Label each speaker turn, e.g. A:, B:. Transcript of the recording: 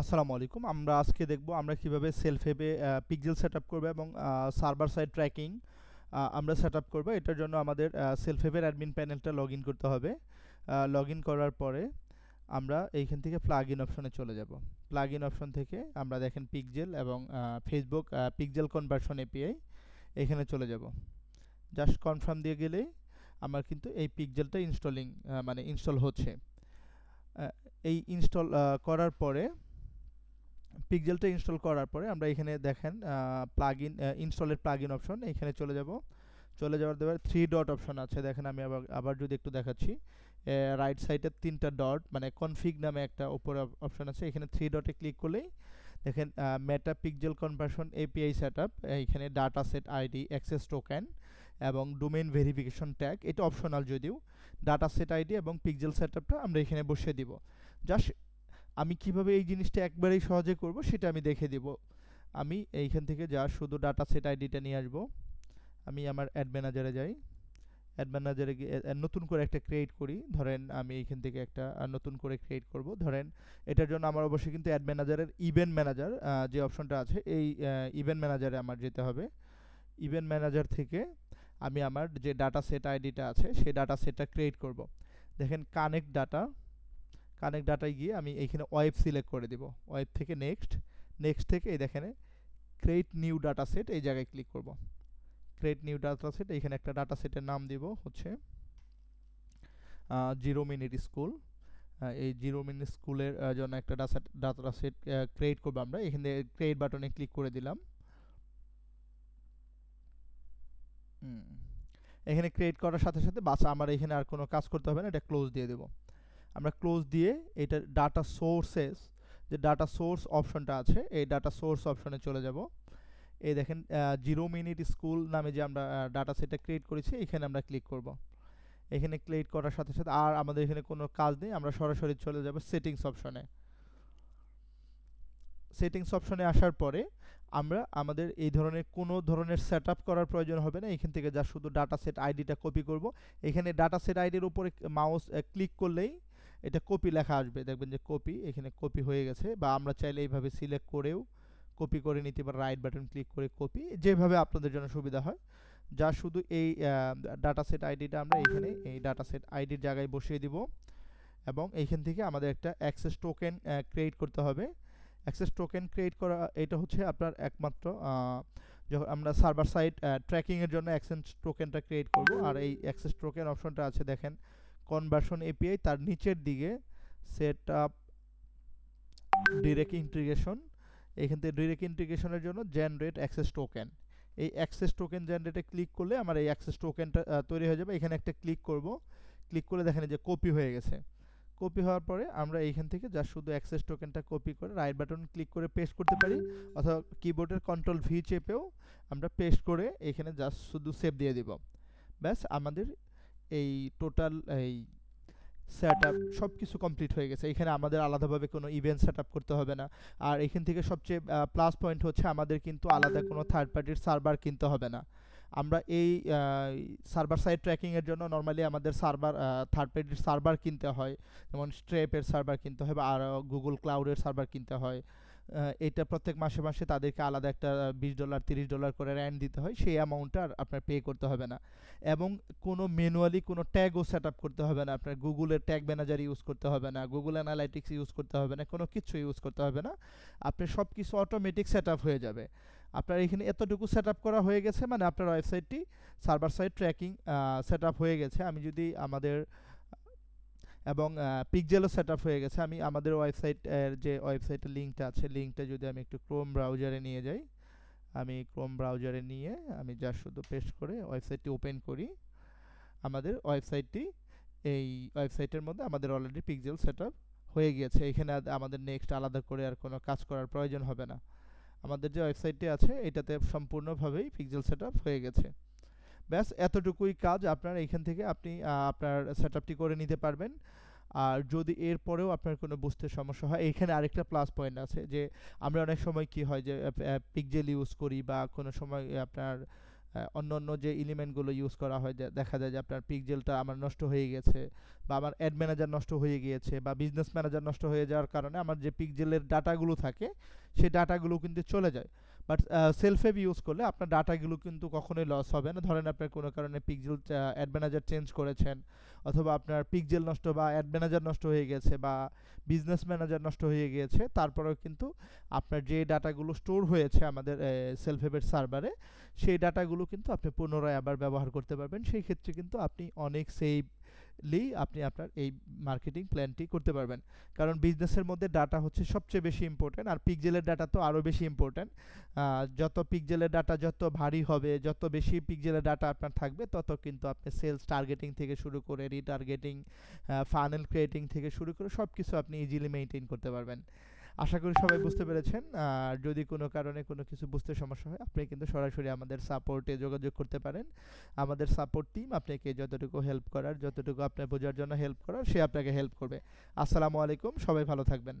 A: আসসালামু আলাইকুম। আমরা আজকে দেখব আমরা কীভাবে সেলফ হেবে পিক্সেল সেট আপ করব এবং সার্ভার সাইড ট্র্যাকিং আমরা সেট আপ করব। এটার জন্য আমাদের সেলফ হেবের অ্যাডমিন প্যানেলটা লগ করতে হবে। লগ করার পরে আমরা এইখান থেকে প্লাগ ইন অপশনে চলে যাব। প্লাগ ইন অপশন থেকে আমরা দেখেন পিকজেল এবং ফেসবুক পিকজেল কনভার্সন এপিআই এখানে চলে যাব। জাস্ট কনফার্ম দিয়ে গেলেই আমার কিন্তু এই পিকজেলটা ইনস্টলিং মানে ইনস্টল হচ্ছে। এই ইনস্টল করার পরে পিকজেলটা ইনস্টল করার পরে আমরা এখানে দেখেন প্লাগ ইন ইনস্টলের প্লাগ ইন অপশন এখানে চলে যাব। চলে যাওয়ার দেওয়ার থ্রি ডট অপশন আছে। দেখেন আমি আবার আবার যদি একটু দেখাচ্ছি রাইট সাইডে তিনটা ডট মানে কনফিগ নামে একটা উপরে অপশন আছে। এখানে থ্রি ডটে ক্লিক করলেই দেখেন meta pixel conversion API set up এখানে data set ID access token এবং ডোমেইন ভেরিফিকেশন ট্যাগ এটা অপশনাল যদিও। ডাটা সেট আইডি এবং পিকজেল সেট আপটা আমরা এখানে বসিয়ে দিব। জাস্ট আমি কীভাবে এই জিনিসটা একবারেই সহজে করব সেটা আমি দেখে দেব। আমি এইখান থেকে যা শুধু ডাটা সেট আইডিটা নিয়ে আসব, আমি আমার অ্যাড ম্যানেজারে যাই। অ্যাড ম্যানেজারে গিয়ে নতুন করে একটা ক্রিয়েট করি। ধরেন আমি এইখান থেকে একটা নতুন করে ক্রিয়েট করব। ধরেন এটার জন্য আমার অবশ্যই কিন্তু অ্যাড ম্যানেজারের ইভেন্ট ম্যানেজার যে অপশনটা আছে, এই ইভেন্ট ম্যানেজারে আমার যেতে হবে। ইভেন্ট ম্যানেজার থেকে আমি আমার যে ডাটা সেট আইডিটা আছে, সেই ডাটা সেটটা ক্রিয়েট করব। দেখেন কানেক্ট ডাটা কানেক্ট ডাটায় গিয়ে আমি এইখানে ওয়েব সিলেক্ট করে দিব। ওয়েব থেকে নেক্সট নেক্সট থেকে এই দেখেন ক্রিয়েট নিউ ডাটা সেট এই জায়গায় ক্লিক করব। ক্রিয়েট নিউ ডাটা সেট এইখানে একটা ডাটা সেটের নাম দিব হচ্ছে জিরো মিনিট স্কুল এই জিরো মিনিট স্কুলের জন্য একটা ডাটা সেট ক্রিয়েট করব আমরা। এখানে ক্রিয়েট বাটনে ক্লিক করে দিলাম। এখানে ক্রিয়েট করার সাথে সাথে বাস, আমার এখানে আর কোনো কাজ করতে হবে না, এটা ক্লোজ দিয়ে দেবো। আমরা ক্লোজ দিয়ে এটা ডাটা সোর্সেস যে ডাটা সোর্স অপশনটা আছে, এই ডাটা সোর্স অপশনে চলে যাব। এই দেখেন জিরো মিনিট স্কুল নামে যে আমরা ডাটা সেটটা ক্রিয়েট করেছি, এখানে আমরা ক্লিক করব। এখানে ক্লিক করার সাথে সাথে আর আমাদের এখানে কোনো কাজ নেই, আমরা সরাসরি চলে যাব সেটিংস অপশনে সেটিংস অপশনে আসার পরে আমরা আমাদের এই ধরনের কোনো ধরনের সেট করার প্রয়োজন হবে না, এখান থেকে যা শুধু ডাটা সেট আইডিটা কপি করব। এখানে ডাটা সেট আইডির উপরে মাউস ক্লিক করলেই এটা কপি লেখা আসবে। দেখবেন যে কপি এখানে কপি হয়ে গেছে বা আমরা চাইলে এইভাবে সিলেক্ট করেও কপি করে নিতে পারি। রাইট বাটন ক্লিক করে কপি যেভাবে আপনাদের জন্য সুবিধা হয়। যা শুধু এই ডাটা সেট আইডিটা আমরা এখানে এই ডাটা সেট আইডির জায়গায় বসিয়ে দিব এবং এইখান থেকে আমাদের একটা অ্যাক্সেস টোকেন ক্রিয়েট করতে হবে। অ্যাক্সেস টোকেন ক্রিয়েট করা, এটা হচ্ছে আপনার একমাত্র যখন আমরা সার্ভার সাইড ট্র্যাকিংয়ের জন্য অ্যাক্সেস টোকেনটা ক্রিয়েট করব। আর এই অ্যাক্সেস টোকেন অপশনটা আছে দেখেন কনভার্সন এপিআই তার নিচের দিকে সেট আপ ডিরেক্ট ইন্টিগ্রেশন এখান থেকে ডিরেক্ট ইন্টিগ্রেশনের জন্য জেনারেট অ্যাক্সেস টোকেন এই অ্যাক্সেস টোকেন জেনারেটে ক্লিক করলে আমার এই অ্যাক্সেস টোকেনটা তৈরি হয়ে যাবে। এখানে একটা ক্লিক করব। ক্লিক করলে দেখেন যে কপি হয়ে গেছে। কপি হওয়ার পরে আমরা এইখান থেকে যা শুধু অ্যাক্সেস টোকেনটা কপি করে রাইট বাটন ক্লিক করে পেস্ট করতে পারি। অথবা কিবোর্ডের কন্ট্রোল ভি চেপেও আমরা পেস্ট করে এখানে জাস্ট শুধু সেভ দিয়ে দিব। ব্যাস, আমাদের এই টোটাল এই সেট আপ সব কিছু কমপ্লিট হয়ে গেছে। এখানে আমাদের আলাদাভাবে কোনো ইভেন্ট সেট আপ করতে হবে না। আর এখান থেকে সবচেয়ে প্লাস পয়েন্ট হচ্ছে আমাদের কিন্তু আলাদা কোনো থার্ড পার্টির সার্ভার কিনতে হবে না। আমরা এই সার্ভার সাইড ট্র্যাকিংয়ের জন্য নর্মালি আমাদের সার্ভার থার্ড পার্টির সার্ভার কিনতে হয়। যেমন স্ট্রেপের সার্ভার কিনতে হয় বা আর গুগল ক্লাউডের সার্ভার কিনতে হয়। এটা প্রত্যেক মাসে মাসে তাদেরকে আলাদা একটা বিশ ডলার তিরিশ ডলার করে র্যান্ড দিতে হয়, সেই অ্যামাউন্টটা আর আপনার পে করতে হবে না। এবং কোনো ম্যানুয়ালি কোনো ট্যাগও সেট আপ করতে হবে না, আপনার গুগলের ট্যাগ ম্যানেজার ইউজ করতে হবে না, গুগল অ্যানালাইটিক্স ইউজ করতে হবে না, কোনো কিছু ইউজ করতে হবে না। আপনি সব কিছু অটোমেটিক সেট আপ হয়ে যাবে। আপনার এখানে এতটুকু সেট আপ করা হয়ে গেছে মানে আপনার ওয়েবসাইটটি server side tracking set up হয়ে গেছে। আমি যদি আমাদের এবং পিকজেলও সেট আপ হয়ে গেছে। আমি আমাদের ওয়েবসাইটের যে ওয়েবসাইটের লিঙ্কটা আছে লিঙ্কটা যদি আমি একটু ক্রোম ব্রাউজারে নিয়ে যাই, আমি ক্রোম ব্রাউজারে নিয়ে আমি যা শুধু পেস্ট করে ওয়েবসাইটটি ওপেন করি। আমাদের ওয়েবসাইটটি এই ওয়েবসাইটের মধ্যে আমাদের অলরেডি পিকজেল সেট হয়ে গিয়েছে। এখানে আমাদের নেক্সট আলাদা করে আর কোনো কাজ করার প্রয়োজন হবে না। আমাদের যে ওয়েবসাইটটি আছে, এটাতে সম্পূর্ণভাবেই পিকজেল সেট হয়ে গেছে। ব্যাস, এতটুকুই কাজ আপনার এখান থেকে আপনি আপনার সেট করে নিতে পারবেন। আর যদি এর পরেও আপনার কোনো বুঝতে সমস্যা হয়, এখানে আরেকটা প্লাস পয়েন্ট আছে যে, আমরা অনেক সময় কি হয় যে পিকজেল ইউজ করি বা কোনো সময় আপনার অন্য অন্য যে এলিমেন্টগুলো ইউজ করা হয়, যে দেখা যায় যে আপনার পিকজেলটা আমার নষ্ট হয়ে গেছে বা আমার অ্যাড ম্যানেজার নষ্ট হয়ে গিয়েছে বা বিজনেস ম্যানেজার নষ্ট হয়ে যাওয়ার কারণে আমার যে পিকজেলের ডাটাগুলো থাকে, সেই ডাটাগুলো কিন্তু চলে যায়। বাট সেলফ অ্যাপ ইউজ করলে আপনার ডাটাগুলো কিন্তু কখনোই লস হবে না। ধরেন আপনার কোনো কারণে পিকজেল অ্যাড ম্যানেজার চেঞ্জ করেছেন অথবা আপনার পিকজেল নষ্ট বা অ্যাড ম্যানেজার নষ্ট হয়ে গেছে বা বিজনেস ম্যানেজার নষ্ট হয়ে গিয়েছে তারপরেও কিন্তু আপনার যে ডাটাগুলো স্টোর হয়েছে আমাদের সেলফ হেভের সার্ভারে সেই ডাটাগুলো কিন্তু আপনি পুনরায় আবার ব্যবহার করতে পারবেন। সেই ক্ষেত্রে কিন্তু আপনি অনেক সেফলি আপনি আপনার এই মার্কেটিং প্ল্যানটি করতে পারবেন। কারণ বিজনেসের মধ্যে ডাটা হচ্ছে সবচেয়ে বেশি ইম্পর্ট্যান্ট আর পিকজেলের ডাটা তো আরও বেশি ইম্পর্ট্যান্ট যত পিকজেলের ডাটা যত ভারী হবে, যত বেশি পিকজেলের ডাটা আপনার থাকবে, তত কিন্তু আপনি সেলস টার্গেটিং থেকে শুরু করে রিটার্গেটিং ফানেল ক্রিয়েটিং থেকে শুরু করে সব কিছু আপনি ইজিলি মেনটেন করতে পারবেন। আশা করি সবাই বুঝতে পেরেছেন। আর যদি কোনো কারণে কোনো কিছু বুঝতে সমস্যা হয়, আপনি কিন্তু সরাসরি আমাদের সাপোর্টে যোগাযোগ করতে পারেন। আমাদের সাপোর্ট টিম আপনাকে যতটুকু হেল্প করার, যতটুকু আপনার বোঝার জন্য হেল্প করার, সে আপনাকে হেল্প করবে। আসসালামু আলাইকুম, সবাই ভালো থাকবেন।